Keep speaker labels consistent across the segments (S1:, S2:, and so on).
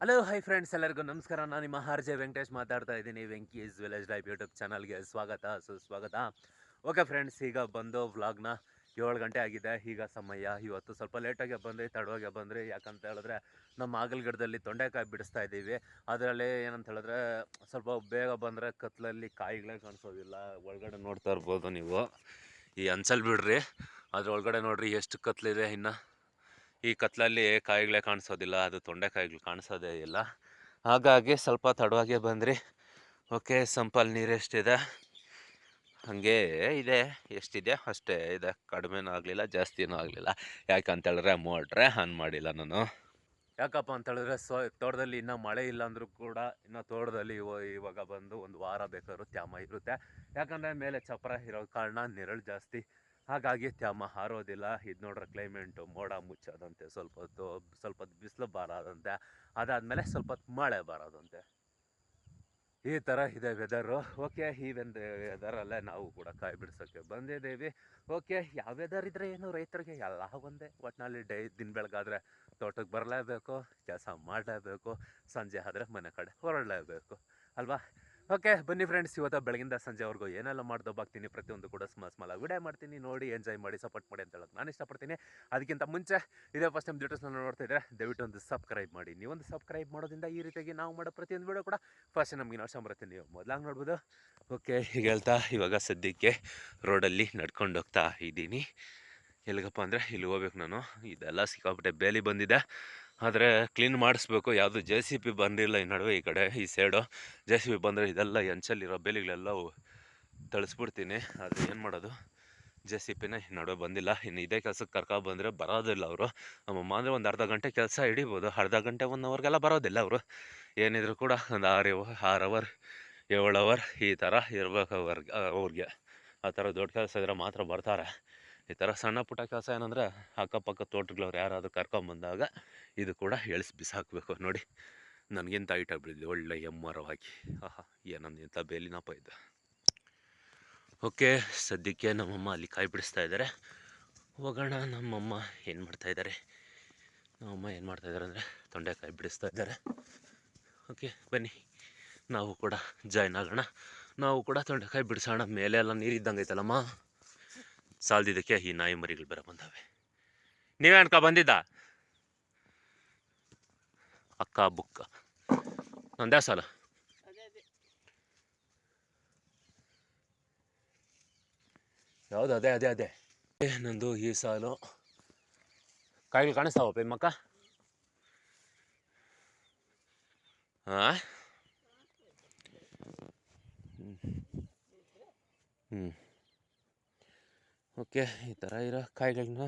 S1: Hello, hi friends ಎಲ್ಲರಿಗೂ ನಮಸ್ಕಾರ. ನಾನು ನಿಮ್ಮ ಆರ್ ಜೆ ವೆಂಕಟೇಶ್ ಮಾತಾಡ್ತಾ ಇದ್ದೀನಿ. ವೆಂಕೀಸ್ ವಿಲೇಜ್ ಲೈಫ್ ಯೂಟ್ಯೂಬ್ ಚಾನಲ್ಗೆ ಸ್ವಾಗತ. ಸುಸ್ವಾಗತ ಓಕೆ ಫ್ರೆಂಡ್ಸ್, ಈಗ ಬಂದು ವ್ಲಾಗ್ನ ಏಳು ಗಂಟೆ ಆಗಿದೆ. ಈಗ ಸಮಯ. ಇವತ್ತು ಸ್ವಲ್ಪ ಲೇಟಾಗೆ ಬಂದ್ರಿ ತಡವಾಗಿ ಬಂದ್ರಿ. ಯಾಕಂತ ಹೇಳಿದ್ರೆ, ನಮ್ಮ ಆಗಲ್ಗಿಡದಲ್ಲಿ ತೊಂಡೆಕಾಯಿ ಬಿಡಿಸ್ತಾ ಇದ್ದೀವಿ. ಅದರಲ್ಲಿ ಏನಂತ ಹೇಳಿದ್ರೆ, ಸ್ವಲ್ಪ ಬೇಗ ಬಂದರೆ ಕತ್ತಲಲ್ಲಿ ಕಾಯಿಗಳೇ ಕಾಣಿಸೋದಿಲ್ಲ. ಒಳಗಡೆ ನೋಡ್ತಾ ಇರ್ಬೋದು ನೀವು. ಈ ಅನ್ಸಲ್ ಬಿಡ್ರಿ. ಅದ್ರ ಒಳಗಡೆ ನೋಡ್ರಿ ಎಷ್ಟು ಕತ್ಲಿದೆ ಇನ್ನು. ಈ ಕತ್ಲಲ್ಲಿ ಕಾಯಿಗಳೇ ಕಾಣಿಸೋದಿಲ್ಲ, ಅದು ತೊಂಡೆಕಾಯಿಗಳು ಕಾಣಿಸೋದೇ ಇಲ್ಲ. ಹಾಗಾಗಿ ಸ್ವಲ್ಪ ತಡವಾಗಿ ಬಂದ್ರಿ. ಓಕೆ, ಸಂಪಲ್ ನೀರು ಎಷ್ಟಿದೆ? ಹಾಗೆ ಇದೆ, ಎಷ್ಟಿದೆ? ಅಷ್ಟೇ ಇದೆ. ಕಡಿಮೆನೂ ಆಗಲಿಲ್ಲ, ಜಾಸ್ತಿನೂ ಆಗಲಿಲ್ಲ. ಯಾಕಂತೇಳಿದ್ರೆ ಮೋಟ್ರೆ ಆನ್ ಮಾಡಿಲ್ಲ ನಾನು. ಯಾಕಪ್ಪ ಅಂತೇಳಿದ್ರೆ ಸೊ, ತೋಟದಲ್ಲಿ ಇನ್ನೂ ಮಳೆ ಇಲ್ಲ ಅಂದರೂ ಕೂಡ ಇನ್ನು ತೋಟದಲ್ಲಿ ಇವ- ಇವಾಗ ಬಂದು ಒಂದು ವಾರ ಬೇಕಾದ್ರೂ ತ್ಯಾಮ ಇರುತ್ತೆ. ಯಾಕಂದರೆ ಮೇಲೆ ಚಪ್ರ ಇರೋ ಕಾರಣ ನೆರಳು ಜಾಸ್ತಿ ಹಾಗಾಗಿ ತ್ಯಾಮ ಹಾರೋದಿಲ್ಲ. ಇದು ನೋಡ್ರೆ ಕ್ಲೈಮೇಟು ಮೋಡ ಮುಚ್ಚೋದಂತೆ ಸ್ವಲ್ಪ ಹೊತ್ತು ಸ್ವಲ್ಪ ಹೊತ್ತು ಬಿಸಿಲು ಬಾರದಂತೆ. ಅದಾದಮೇಲೆ ಸ್ವಲ್ಪ ಮಳೆ ಬರೋದಂತೆ. ಈ ಥರ ಇದೆ ವೆದರು ಓಕೆ ಈ ಒಂದು ವೆದರಲ್ಲೇ ನಾವು ಕೂಡ ಕಾಯಿ ಬಿಡ್ಸೋಕ್ಕೆ ಬಂದಿದ್ದೀವಿ. ಓಕೆ ಯಾವ ವೆದರ್ ಇದ್ದರೆ ಏನು ರೈತರಿಗೆ ಎಲ್ಲ ಒಂದೇ. ಒಟ್ಟಿನಲ್ಲಿ ಡೈ, ದಿನ ಬೆಳಗಾದ್ರೆ ತೋಟಕ್ಕೆ ಬರಲೇಬೇಕು, ಕೆಲಸ ಮಾಡಲೇಬೇಕು, ಸಂಜೆ ಆದರೆ ಮನೆ ಕಡೆ ಹೊರಡಲೇಬೇಕು. ಅಲ್ವಾ? ಓಕೆ, ಬನ್ನಿ ಫ್ರೆಂಡ್ಸ್ ಇವತ್ತು ಬೆಳಗಿಂದ ಸಂಜೆವರೆಗೂ ಏನೆಲ್ಲ ಮಾಡ್ದಬ್ಬಾಗ್ತೀನಿ ಪ್ರತಿಯೊಂದು ಕೂಡ ಸ್ಮಾಲ್ ಸ್ಮಾಲ್ ವಿಡಿಯೋ ಮಾಡ್ತೀನಿ, ನೋಡಿ ಎಂಜಾಯ್ ಮಾಡಿ ಸಪೋರ್ಟ್ ಮಾಡಿ ಅಂತ ಹೇಳೋದು ನಾನು ಇಷ್ಟಪಡ್ತೀನಿ. ಅದಕ್ಕಿಂತ ಮುಂಚೆ, ಇದೇ ಫಸ್ಟ್ ಟೈಮ್ ವಿಡಿಯೋಸ್ನ ನೋಡ್ತಾ ದಯವಿಟ್ಟು ಒಂದು ಸಬ್ಸ್ಕ್ರೈಬ್ ಮಾಡಿ. ನೀವೊಂದು ಸಬ್ಸ್ಕ್ರೈಬ್ ಮಾಡೋದ್ರಿಂದ ಈ ರೀತಿಯಾಗಿ ನಾವು ಮಾಡೋ ಪ್ರತಿಯೊಂದು ವಿಡಿಯೋ ಕೂಡ ಫಸ್ಟ್ ನಮಗೆ ನಾವು ಬರುತ್ತೆ. ನೀವು ಮೊದಲಾಗಿ ನೋಡ್ಬೋದು. ಓಕೆ ಹೀಗೆ ಹೇಳ್ತಾ, ಇವಾಗ ಸದ್ಯಕ್ಕೆ ರೋಡಲ್ಲಿ ನಡ್ಕೊಂಡು ಹೋಗ್ತಾ ಇದ್ದೀನಿ. ಎಲ್ಲಿಗಪ್ಪ ಅಂದರೆ ಇಲ್ಲಿ ಹೋಗ್ಬೇಕು ನಾನು. ಇದೆಲ್ಲ ಸಿಕ್ಕಾಪಟ್ಟೆ ಬೇಲಿ ಬಂದಿದೆ. ಆದರೆ ಕ್ಲೀನ್ ಮಾಡಿಸ್ಬೇಕು. ಯಾವುದು ಜೆ ಸಿ ಪಿ ಬಂದಿಲ್ಲ ಈ ನಡುವೆ ಈ ಕಡೆ, ಈ ಸೈಡು. ಜೆ ಸಿ ಪಿ ಬಂದರೆ ಇದೆಲ್ಲ ಎಂಚಲ್ಲಿರೋ ಬೇಲಿಗಳೆಲ್ಲ ತಳಿಸ್ಬಿಡ್ತೀನಿ. ಆದರೆ ಏನು ಮಾಡೋದು? ಜೆ ಸಿ ಪಿನೇ ಈ ನಡುವೆ ಬಂದಿಲ್ಲ. ಇನ್ನು ಇದೇ ಕೆಲಸಕ್ಕೆ ಕರ್ಕೊ ಬಂದರೆ ಬರೋದಿಲ್ಲ ಅವರು. ನಮ್ಮಮ್ಮ ಅಂದರೆ ಒಂದು ಅರ್ಧ ಗಂಟೆ ಕೆಲಸ ಹಿಡಿಬೋದು. ಅರ್ಧ ಗಂಟೆ ಒನ್ ಅವರ್ಗೆಲ್ಲ ಬರೋದಿಲ್ಲ ಅವರು. ಏನಿದ್ರು ಕೂಡ ಒಂದು ಆರು ಆರು ಅವರ್ ಏಳು ಅವರ್ ಈ ಥರ ಇರ್ಬೇಕು ಅವ್ರಿಗೆ ಅವ್ರಿಗೆ. ಆ ಥರ ದೊಡ್ಡ ಕೆಲಸ ಇದ್ರೆ ಮಾತ್ರ ಬರ್ತಾರೆ. ಈ ಥರ ಸಣ್ಣ ಪುಟ್ಟ ಕೆಲಸ ಏನಂದರೆ ಅಕ್ಕಪಕ್ಕ ತೋಟಗಳವ್ರು ಯಾರಾದರೂ ಕರ್ಕೊಂಬಂದಾಗ ಇದು ಕೂಡ ಎಳ್ಸಿ ಬಿಸಾಕಬೇಕು ನೋಡಿ. ನನಗಿಂತ ಐಟ ಬೀಳಿದ್ವಿ ಒಳ್ಳೆ ಎಮ್ಮರವಾಗಿ ಆಹಾ, ಏನೊಂದು ಇಂಥ ಬೇಲಿನಪ್ಪ ಇದು. ಓಕೆ, ಸದ್ಯಕ್ಕೆ ನಮ್ಮಮ್ಮ ಅಲ್ಲಿ ಕಾಯಿ ಬಿಡಿಸ್ತಾ ಇದ್ದಾರೆ ಹೋಗೋಣ, ನಮ್ಮಮ್ಮ ಏನು ಮಾಡ್ತಾ ಇದ್ದಾರೆ ನಮ್ಮಮ್ಮ ಏನು ಮಾಡ್ತಾ ಇದ್ದಾರೆ ಅಂದರೆ ತೊಂಡೆಕಾಯಿ ಬಿಡಿಸ್ತಾ ಇದ್ದಾರೆ ಓಕೆ, ಬನ್ನಿ. ನಾವು ಕೂಡ ಜಾಯ್ನ್ ಆಗೋಣ. ನಾವು ಕೂಡ ತೊಂಡೆಕಾಯಿ ಬಿಡಿಸೋಣ. ಮೇಲೆ ಎಲ್ಲ ನೀರಿದ್ದಂಗೆ ಐತಲ್ಲಮ್ಮ? ಸಾಲ್ದಿದ್ದಕ್ಕೆ ಈ ನಾಯಿ ಮರಿಗಳು ಬರ ಬಂದವೆ. ನೀವೇ ಅನ್ಕ ಬಂದಿದ್ದ? ಅಕ್ಕ ಬುಕ್ಕ. ನಂದೇ ಸಾಲ? ಯಾವುದು? ಅದೇ ಅದೇ ಅದೇ. ನಂದು ಈ ಸಾಲು. ಕಾಯಿಗಳು ಕಾಣಿಸ್ತಾವ ಪೇಮಕ್ಕ ಹಾಂ ಹ್ಞೂ ಓಕೆ, ಈ ಥರ ಇರೋ ಕಾಯಿಗಳನ್ನ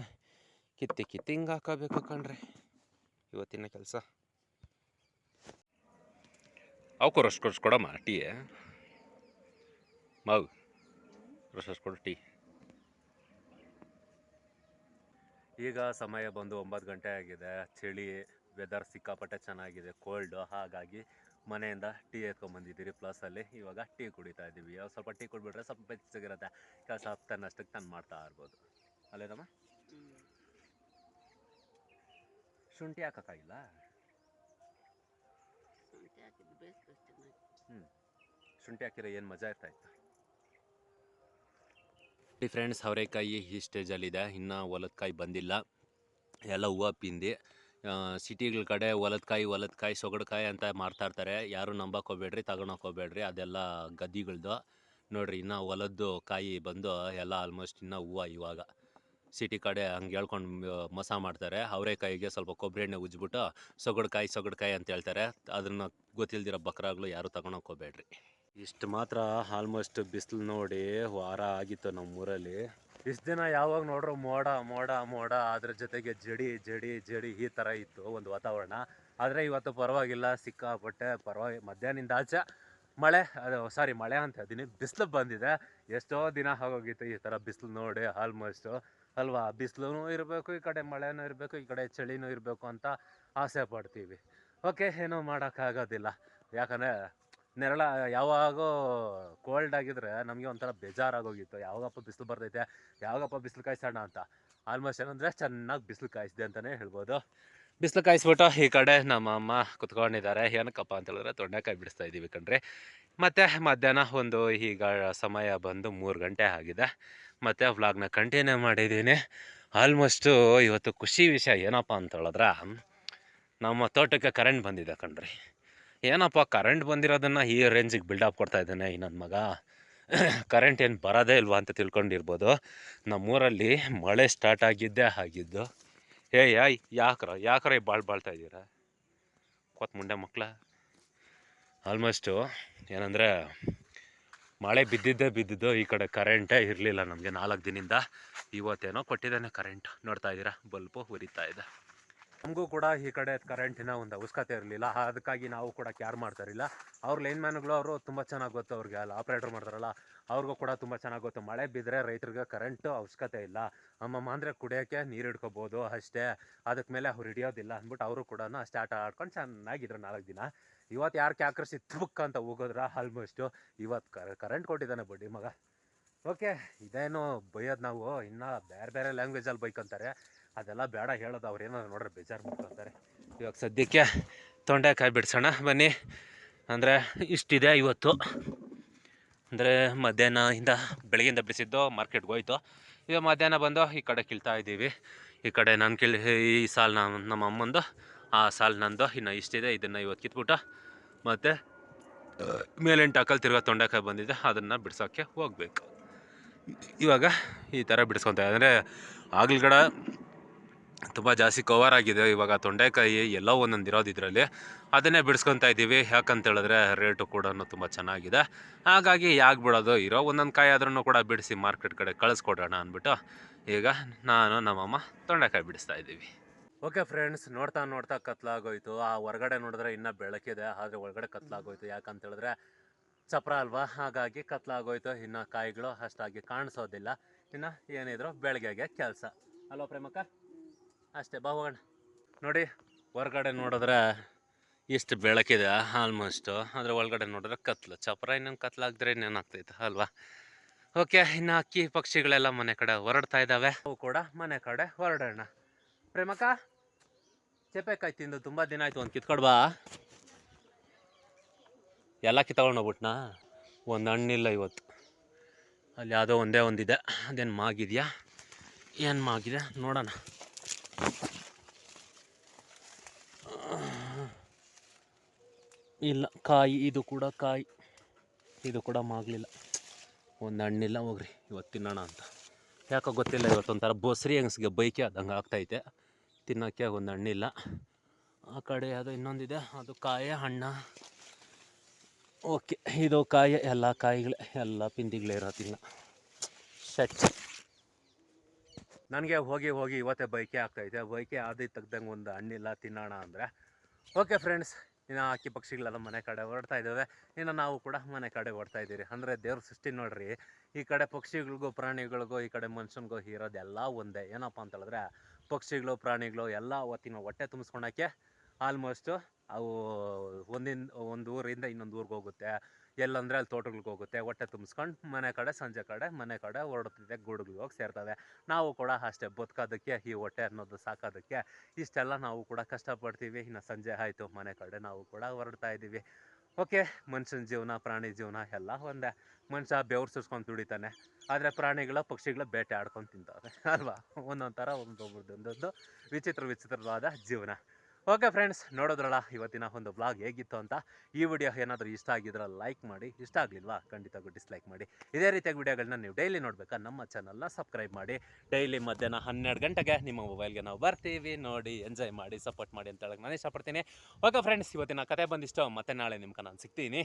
S1: ಕಿತ್ತಿ ಕಿತ್ತಿ ಹಿಂಗೆ ಹಾಕೋಬೇಕು ಕಣ್ರಿ, ಇವತ್ತಿನ ಕೆಲಸ. ಅವಕ್ಕೂ ರಶ್ ಕೊಡ್ಸ್ ಕೊಡಮ್ಮ ಟೀ. ಮಾವು ರಶ್ ಕೊಡು ಟೀ. ಈಗ ಸಮಯ ಬಂದು ಒಂಬತ್ತು ಗಂಟೆ ಆಗಿದೆ, ಚಳಿ ವೆದರ್ ಸಿಕ್ಕಾಪಟ್ಟೆ ಚೆನ್ನಾಗಿದೆ ಕೋಲ್ಡು ಹಾಗಾಗಿ ಮನೆಯಿಂದ ಟೀ ಎತ್ಕೊಂಬಂದಿದ್ದೀರಿ ಪ್ಲಸಲ್ಲಿ ಇವಾಗ ಟೀ ಕುಡಿತಾ ಇದ್ದೀವಿ. ಯಾವ ಸ್ವಲ್ಪ ಟೀ ಕುಡಿಬಿಟ್ರೆ ಸ್ವಲ್ಪ ಬೆಚ್ಚಗಿರುತ್ತೆ ಕೆಲಸ ತನ್ನಷ್ಟಕ್ಕೆ ತಾನು ಮಾಡ್ತಾ ಇರ್ಬೋದು. ಅಲ್ಲೇನಮ್ಮ? ಶುಂಠಿ ಹಾಕೋಕ್ಕಾಗಿಲ್ಲ ಶುಂಠಿ ಹಾಕಿರೋ ಏನು ಮಜಾ ಇರ್ತಾ ಇತ್ತು? ಈ ಫ್ರೆಂಡ್ಸ್ ಅವರೆಕಾಯಿ ಈ ಸ್ಟೇಜಲ್ಲಿದೆ ಇನ್ನೂ ಹೊಲದ ಕಾಯಿ ಬಂದಿಲ್ಲ. ಎಲ್ಲ ಹೂವು ಪಿಂದಿ. ಸಿಟಿಗಳ ಕಡೆ ಹೊಲದಕಾಯಿ ಹೊಲದಕಾಯಿ, ಸೊಗಡ್ಕಾಯಿ ಅಂತ ಮಾರ್ತಾ ಇರ್ತಾರೆ. ಯಾರು ನಂಬಕ್ಕೆ ಹೋಗ್ಬೇಡ್ರಿ ತಗೊಳಕ್ ಹೋಗ್ಬೇಡ್ರಿ ಅದೆಲ್ಲ ಗದ್ದಿಗಳ್ದು. ನೋಡ್ರಿ, ಇನ್ನು ಹೊಲದ್ದು ಕಾಯಿ ಬಂದು ಎಲ್ಲ ಆಲ್ಮೋಸ್ಟ್ ಇನ್ನೂ ಹೂವು ಇವಾಗ. ಸಿಟಿ ಕಡೆ ಹಂಗೆ ಹೇಳ್ಕೊಂಡು ಮೋಸ ಮಾಡ್ತಾರೆ. ಅವರೆಕಾಯಿಗೆ ಸ್ವಲ್ಪ ಕೊಬ್ಬರಿ ಎಣ್ಣೆ ಉಜ್ಬಿಟ್ಟು ಸೊಗಡ್ಕಾಯಿ ಸೊಗಡ್ಕಾಯಿ ಅಂತ ಹೇಳ್ತಾರೆ. ಅದನ್ನು ಗೊತ್ತಿಲ್ದಿರೋ ಬಕ್ರಾಗಳು ಯಾರು ತಗೊಳಕ್ ಹೋಗ್ಬೇಡ್ರಿ ಇಷ್ಟು ಮಾತ್ರ ಆಲ್ಮೋಸ್ಟ್ ಬಿಸಿಲು ನೋಡಿ ವಾರ ಆಗಿತ್ತು ನಮ್ಮ ಊರಲ್ಲಿ ಇಷ್ಟು ದಿನ ಯಾವಾಗ ನೋಡ್ರು ಮೋಡ ಮೋಡ ಮೋಡ, ಅದ್ರ ಜೊತೆಗೆ ಜಡಿ ಜಡಿ ಜಡಿ ಈ ಥರ ಇತ್ತು ಒಂದು ವಾತಾವರಣ. ಆದರೆ ಇವತ್ತು ಪರವಾಗಿಲ್ಲ, ಸಿಕ್ಕಾಪಟ್ಟೆ ಪರವಾಗಿ, ಮಧ್ಯಾಹ್ನದಿಂದ ಆಚೆ ಮಳೆ, ಅದು ಸಾರಿ ಮಳೆ ಅಂತ ಇದೀನಿ ಬಿಸಿಲು ಬಂದಿದೆ. ಎಷ್ಟೋ ದಿನ ಆಗೋಗಿತ್ತು ಈ ಥರ ಬಿಸಿಲು ನೋಡಿ ಆಲ್ಮೋಸ್ಟು ಅಲ್ವಾ? ಬಿಸಿಲು ಇರಬೇಕು, ಈ ಕಡೆ ಮಳೆನೂ ಇರಬೇಕು, ಈ ಕಡೆ ಚಳಿನೂ ಇರಬೇಕು ಅಂತ ಆಸೆ ಪಡ್ತೀವಿ. ಓಕೆ ಏನೂ ಮಾಡೋಕ್ಕಾಗೋದಿಲ್ಲ. ಯಾಕಂದರೆ ನೆರಳ, ಯಾವಾಗೋ ಕೋಲ್ಡ್ ಆಗಿದ್ರೆ ನಮಗೆ ಒಂಥರ ಬೇಜಾರಾಗೋಗಿತ್ತು. ಯಾವಾಗಪ್ಪ ಬಿಸಿಲು ಬರ್ತೈತೆ? ಯಾವಾಗಪ್ಪ ಬಿಸಿಲು ಕಾಯಿಸೋಣ ಅಂತ? ಆಲ್ಮೋಸ್ಟ್ ಏನಂದರೆ ಚೆನ್ನಾಗಿ ಬಿಸಿಲು ಕಾಯಿಸಿದೆ ಅಂತಲೇ ಹೇಳ್ಬೋದು. ಬಿಸಿಲು ಕಾಯಿಸ್ಬಿಟ್ಟು ಈ ಕಡೆ ನಮ್ಮ ಅಮ್ಮ ಕುತ್ಕೊಂಡಿದ್ದಾರೆ. ಏನಕ್ಕಪ್ಪ ಅಂತ ಹೇಳಿದ್ರೆ ತೊಂಡೆಕಾಯಿ ಬಿಡಿಸ್ತಾ ಇದ್ದೀವಿ ಕಣ್ರಿ. ಮತ್ತು ಮಧ್ಯಾಹ್ನ ಒಂದು ಈಗ ಸಮಯ ಬಂದು ಮೂರು ಗಂಟೆ ಆಗಿದೆ. ಮತ್ತು ವ್ಲಾಗ್ನ ಕಂಟಿನ್ಯೂ ಮಾಡಿದ್ದೀನಿ. ಆಲ್ಮೋಸ್ಟು ಇವತ್ತು ಖುಷಿ ವಿಷಯ ಏನಪ್ಪ ಅಂತ ಹೇಳಿದ್ರೆ, ನಮ್ಮ ತೋಟಕ್ಕೆ ಕರೆಂಟ್ ಬಂದಿದೆ ಕಣ್ರಿ. ಏನಪ್ಪ ಕರೆಂಟ್ ಬಂದಿರೋದನ್ನು ಈ ರೇಂಜಿಗೆ ಬಿಲ್ಡಪ್ ಕೊಡ್ತಾ ಇದ್ದಾನೆ, ಈ ನನ್ನ ಮಗ. ಕರೆಂಟ್ ಏನು ಬರೋದೇ ಇಲ್ವಾ ಅಂತ ತಿಳ್ಕೊಂಡಿರ್ಬೋದು. ನಮ್ಮೂರಲ್ಲಿ ಮಳೆ ಸ್ಟಾರ್ಟ್ ಆಗಿದ್ದೇ ಆಗಿದ್ದು. ಏ ಯಾಯ್ ಯಾಕ್ರ ಯಾಕ್ರ ಬಾಳ್ ಬಾಳ್ತಾ ಇದ್ದೀರಾ? ಕೊತ್ ಮುಂಡೆ ಮಕ್ಕಳ ಆಲ್ಮೋಸ್ಟು ಏನಂದರೆ ಮಳೆ ಬಿದ್ದಿದ್ದೇ ಬಿದ್ದಿದ್ದು, ಈ ಕಡೆ ಕರೆಂಟೇ ಇರಲಿಲ್ಲ ನಮಗೆ ನಾಲ್ಕು ದಿನದಿಂದ. ಇವತ್ತೇನೋ ಕೊಟ್ಟಿದ್ದಾನೆ ಕರೆಂಟ್ ನೋಡ್ತಾ ಇದ್ದೀರಾ? ಬಲ್ಪು ಉರಿತಾ ಇದೆ. ನಮಗೂ ಕೂಡ ಈ ಕಡೆ ಕರೆಂಟಿನ ಒಂದು ಅವಶ್ಯಕತೆ ಇರಲಿಲ್ಲ. ಅದಕ್ಕಾಗಿ ನಾವು ಕೂಡ ಕ್ಯಾರ್ ಮಾಡ್ತಾ ಇರಲಿಲ್ಲ ಅವ್ರ ಲೈನ್ ಮ್ಯಾನ್ಗಳು ಅವರು ತುಂಬ ಚೆನ್ನಾಗಿ ಗೊತ್ತು ಅವ್ರಿಗೆ. ಅಲ್ಲಿ ಆಪ್ರೇಟರ್ ಮಾಡ್ತಾರಲ್ಲ, ಅವ್ರಿಗೂ ಕೂಡ ತುಂಬ ಚೆನ್ನಾಗಿ ಗೊತ್ತು. ಮಳೆ ಬಿದ್ದರೆ ರೈತರಿಗೆ ಕರೆಂಟು ಅವಶ್ಯಕತೆ ಇಲ್ಲ. ಅಮ್ಮಮ್ಮ ಅಂದರೆ ಕುಡಿಯೋಕ್ಕೆ ನೀರು ಹಿಡ್ಕೋಬೋದು ಅಷ್ಟೇ. ಅದಕ್ಕೆ ಮೇಲೆ ಅವ್ರು ಹಿಡಿಯೋದಿಲ್ಲ ಅಂದ್ಬಿಟ್ಟು ಅವರು ಕೂಡ ಅಷ್ಟೇ ಆಟ ಆಡ್ಕೊಂಡು ಚೆನ್ನಾಗಿದ್ರು ನಾಲ್ಕು ದಿನ. ಇವತ್ತು ಯಾರು ಕ್ಯಾಕ್ರಸಿ ತುಬುಕ್ ಅಂತ ಹೋಗೋದ್ರ? ಆಲ್ಮೋಸ್ಟು ಇವತ್ತು ಕರ ಕರೆಂಟ್ ಕೊಟ್ಟಿದ್ದಾನೆ ಬಡ್ಡಿ ಮಗ. ಓಕೆ ಇದೇನು ಬೈಯೋದು ನಾವು. ಇನ್ನೂ ಬೇರೆ ಬೇರೆ ಲ್ಯಾಂಗ್ವೇಜಲ್ಲಿ ಬೈಕೊಂತಾರೆ. ಅದೆಲ್ಲ ಬೇಡ ಹೇಳೋದು. ಅವ್ರು ಏನಾದ್ರು ನೋಡ್ರೆ ಬೇಜಾರು ಮಾಡ್ಕೊತಾರೆ ಇವಾಗ ಸದ್ಯಕ್ಕೆ ತೊಂಡೆಕಾಯಿ ಬಿಡ್ಸೋಣ. ಬನ್ನಿ. ಅಂದರೆ ಇಷ್ಟಿದೆ ಇವತ್ತು. ಅಂದರೆ ಮಧ್ಯಾಹ್ನದಿಂದ ಬೆಳಗ್ಗೆಯಿಂದ ಬಿಡಿಸಿದ್ದು ಮಾರ್ಕೆಟ್ಗೆ ಹೋಯ್ತು. ಈಗ ಮಧ್ಯಾಹ್ನ ಬಂದು ಈ ಕಡೆ ಕೀಳ್ತಾ ಇದ್ದೀವಿ. ಈ ಕಡೆ ನಾನು ಕೇಳಿ ಈ ಸಾಲು ನಮ್ಮ ನಮ್ಮ ಅಮ್ಮಂದು, ಆ ಸಾಲು ನಂದು ಇನ್ನು ಇಷ್ಟಿದೆ. ಇದನ್ನು ಇವತ್ತು ಕಿತ್ಬಿಟ್ಟು ಮತ್ತು ಮೇಲಿನ ಟಾಕಲ್ಲಿ ತಿರ್ಗ ತೊಂಡೆಕಾಯಿ ಬಂದಿದೆ. ಅದನ್ನು ಬಿಡ್ಸೋಕ್ಕೆ ಹೋಗ್ಬೇಕು. ಇವಾಗ ಈ ಥರ ಬಿಡಿಸ್ಕೊತ ಅಂದರೆ ಆಗ್ಲಗಡ ತುಂಬ ಜಾಸ್ತಿ ಕವರ್ ಆಗಿದೆ ಇವಾಗ ತೊಂಡೆಕಾಯಿ ಎಲ್ಲ ಒಂದೊಂದು ಇರೋದು ಇದರಲ್ಲಿ. ಅದನ್ನೇ ಬಿಡಿಸ್ಕೊತಾ ಇದ್ದೀವಿ. ಯಾಕಂತ ಹೇಳಿದ್ರೆ ರೇಟು ಕೂಡ ತುಂಬ ಚೆನ್ನಾಗಿದೆ. ಹಾಗಾಗಿ ಯಾಕೆ ಬಿಡೋದು ಇರೋ ಒಂದೊಂದು ಕಾಯಿ ಆದ್ರೂ ಕೂಡ ಬಿಡಿಸಿ ಮಾರ್ಕೆಟ್ ಕಡೆ ಕಳಿಸ್ಕೊಡೋಣ ಅಂದ್ಬಿಟ್ಟು ಈಗ ನಾನು ನಮ್ಮಮ್ಮ ತೊಂಡೆಕಾಯಿ ಬಿಡಿಸ್ತಾ ಇದ್ದೀವಿ. ಓಕೆ ಫ್ರೆಂಡ್ಸ್ ನೋಡ್ತಾ ನೋಡ್ತಾ ಕತ್ಲಾಗೋಯ್ತು. ಆ ಹೊರಗಡೆ ನೋಡಿದ್ರೆ ಇನ್ನೂ ಬೆಳಕಿದೆ. ಆದರೆ ಒಳಗಡೆ ಕತ್ಲಾಗೋಯ್ತು. ಯಾಕಂತ ಹೇಳಿದ್ರೆ ಚಪ್ರ ಅಲ್ವಾ? ಹಾಗಾಗಿ ಕತ್ಲಾಗೋಯ್ತು. ಇನ್ನು ಕಾಯಿಗಳು ಅಷ್ಟಾಗಿ ಕಾಣಿಸೋದಿಲ್ಲ. ಇನ್ನು ಏನಿದ್ರು ಬೆಳಗ್ಗೆಗೆ ಕೆಲಸ. ಅಲ್ವಾ ಪ್ರೇಮಕ್ಕ. ಅಷ್ಟೇ ಬಾ ಹೋಗೋಣ ನೋಡಿ ಹೊರಗಡೆ ನೋಡಿದ್ರೆ ಇಷ್ಟು ಬೆಳಕಿದೆ ಆಲ್ಮೋಸ್ಟು ಆದರೆ ಒಳಗಡೆ ನೋಡಿದ್ರೆ ಕತ್ಲು. ಚಪ್ರ ಇನ್ನೊಂದು ಕತ್ಲಾಗಿದ್ರೆ ಇನ್ನೇನಾಗ್ತೈತೆ ಅಲ್ವಾ? ಓಕೆ ಇನ್ನು ಅಕ್ಕಿ ಪಕ್ಷಿಗಳೆಲ್ಲ ಮನೆ ಕಡೆ ಹೊರಡ್ತಾ ಇದ್ದಾವೆ. ಅವು ಕೂಡ ಮನೆ ಕಡೆ ಹೊರಡೋಣ. ಪ್ರೇಮಕ್ಕ ಚಪೆಕಾಯಿ ತಿಂದು ತುಂಬ ದಿನ ಆಯಿತು ಒಂದು ಕಿತ್ಕೊಡ್ಬಾ ಎಲ್ಲ ಕಿತ್ಕೊಂಡು ಹೋಗ್ಬಿಟ್ನಾ? ಒಂದು ಹಣ್ಣಿಲ್ಲ ಇವತ್ತು. ಅಲ್ಲಿ ಯಾವುದೋ ಒಂದೇ ಒಂದಿದೆ. ಅದೇನು ಮಾಗಿದೆಯಾ? ಏನು ಮಾಗಿದೆ ನೋಡೋಣ. ಇಲ್ಲ, ಕಾಯಿ, ಇದು ಕೂಡ ಕಾಯಿ. ಇದು ಕೂಡ ಮಾಗಲಿಲ್ಲ. ಒಂದು ಹಣ್ಣಿಲ್ಲ, ಹೋಗ್ರಿ ಇವತ್ತು ತಿನ್ನೋಣ ಅಂತ. ಯಾಕೋ ಗೊತ್ತಿಲ್ಲ, ಇವತ್ತು ಒಂಥರ ಬೋಸ್ರಿ ಹೆಂಗಸ್ಗೆ ಬೈಕೆ ಆದಂಗೆ ಆಗ್ತೈತೆ. ತಿನ್ನೋಕ್ಕೆ ಒಂದು ಹಣ್ಣಿಲ್ಲ. ಆ ಕಡೆ ಅದು ಇನ್ನೊಂದಿದೆ, ಅದು ಕಾಯಿ ಹಣ್ಣ. ಓಕೆ, ಇದು ಕಾಯಿ, ಎಲ್ಲ ಕಾಯಿಗಳೇ, ಎಲ್ಲ ಪಿಂದಿಗಳೇ ಇರೋದಿಲ್ಲ. ಸೆಟ್ ನನಗೆ ಹೋಗಿ ಹೋಗಿ ಇವತ್ತೇ ಬೈಕೆ ಆಗ್ತೈತೆ. ಬೈಕೆ ಆದಿ ತೆಗ್ದಂಗೆ ಒಂದು ಹಣ್ಣಿಲ್ಲ, ತಿನ್ನೋಣ ಅಂದರೆ. ಓಕೆ ಫ್ರೆಂಡ್ಸ್, ಇನ್ನು ಹಕ್ಕಿ ಪಕ್ಷಿಗಳೆಲ್ಲ ಮನೆ ಕಡೆ ಹೊರಡ್ತಾ ಇದ್ದಾವೆ. ಇನ್ನು ನಾವು ಕೂಡ ಮನೆ ಕಡೆ ಹೊರಡ್ತಾ ಇದ್ದೀರಿ. ಅಂದರೆ ದೇವ್ರ ಸೃಷ್ಟಿ ನೋಡ್ರಿ, ಈ ಕಡೆ ಪಕ್ಷಿಗಳಿಗೂ, ಪ್ರಾಣಿಗಳಿಗೂ, ಈ ಕಡೆ ಮನುಷ್ಯನಿಗೂ ಇರೋದೆಲ್ಲ ಒಂದೇ. ಏನಪ್ಪ ಅಂತ ಹೇಳಿದ್ರೆ, ಪಕ್ಷಿಗಳು, ಪ್ರಾಣಿಗಳು ಎಲ್ಲ ಅವತ್ತಿನ ಹೊಟ್ಟೆ ತುಂಬಿಸ್ಕೊಳಕ್ಕೆ ಆಲ್ಮೋಸ್ಟು ಅವು ಒಂದಿನ, ಒಂದು ಊರಿಂದ ಇನ್ನೊಂದು ಊರಿಗೆ ಹೋಗುತ್ತೆ. ಎಲ್ಲಂದ್ರೆ ಅಲ್ಲಿ ತೋಟಗಳಿಗೆ ಹೋಗುತ್ತೆ, ಹೊಟ್ಟೆ ತುಂಬಿಸ್ಕೊಂಡು ಮನೆ ಕಡೆ, ಸಂಜೆ ಕಡೆ ಮನೆ ಕಡೆ ಹೊರಡುತ್ತಿದೆ ಗೂಡುಗಳಿಗೆ ಹೋಗಿ ಸೇರ್ತವೆ ನಾವು ಕೂಡ ಅಷ್ಟೇ ಬದುಕೋದಕ್ಕೆ, ಈ ಹೊಟ್ಟೆ ಅನ್ನೋದು ಸಾಕೋದಕ್ಕೆ ಇಷ್ಟೆಲ್ಲ ನಾವು ಕೂಡ ಕಷ್ಟಪಡ್ತೀವಿ. ಇನ್ನು ಸಂಜೆ ಆಯಿತು, ಮನೆ ಕಡೆ ನಾವು ಕೂಡ ಹೊರಡ್ತಾ ಇದ್ದೀವಿ. ಓಕೆ, ಮನುಷ್ಯನ ಜೀವನ, ಪ್ರಾಣಿ ಜೀವನ ಎಲ್ಲ ಒಂದೇ. ಮನುಷ್ಯ ಬೆವ್ರು ಸುಸ್ಕೊಂಡು ದುಡಿತಾನೆ. ಆದರೆ ಪ್ರಾಣಿಗಳ, ಪಕ್ಷಿಗಳ ಬೇಟೆ ಆಡ್ಕೊಂಡು ತಿಂತಾವೆ. ಅಲ್ವಾ? ಒಂದೊಂದು ಥರ ಒಂದೊಬ್ಬರದ್ದು ಒಂದೊಂದು ವಿಚಿತ್ರ ವಿಚಿತ್ರವಾದ ಜೀವನ. ಓಕೆ ಫ್ರೆಂಡ್ಸ್, ನೋಡೋದ್ರಲ್ಲ ಇವತ್ತಿನ ಒಂದು ಬ್ಲಾಗ್ ಹೇಗಿತ್ತು ಅಂತ. ಈ ವಿಡಿಯೋ ಏನಾದರೂ ಇಷ್ಟ ಆಗಿದ್ರೆ ಲೈಕ್ ಮಾಡಿ, ಇಷ್ಟ ಆಗಲಿಲ್ವಾ ಖಂಡಿತವಾಗೂ ಡಿಸ್ಲೈಕ್ ಮಾಡಿ. ಇದೇ ರೀತಿಯಾಗಿ ವಿಡಿಯೋಗಳನ್ನ ನೀವು ಡೈಲಿ ನೋಡಬೇಕಾ ನಮ್ಮ ಚಾನಲ್ನ ಸಬ್ಸ್ಕ್ರೈಬ್ ಮಾಡಿ. ಡೈಲಿ ಮಧ್ಯಾಹ್ನ ಹನ್ನೆರಡು ಗಂಟೆಗೆ ನಿಮ್ಮ ಮೊಬೈಲ್ಗೆ ನಾವು ಬರ್ತೀವಿ, ನೋಡಿ ಎಂಜಾಯ್ ಮಾಡಿ ಸಪೋರ್ಟ್ ಮಾಡಿ ಅಂತ ಹೇಳಕ್ಕೆ ನಾನು ಇಷ್ಟಪಡ್ತೀನಿ. ಓಕೆ ಫ್ರೆಂಡ್ಸ್ ಇವತ್ತಿನ ಕತೆ ಬಂದಿಷ್ಟು, ಮತ್ತೆ ನಾಳೆ ನಿಮ್ಗೆ ನಾನು ಸಿಗ್ತೀನಿ.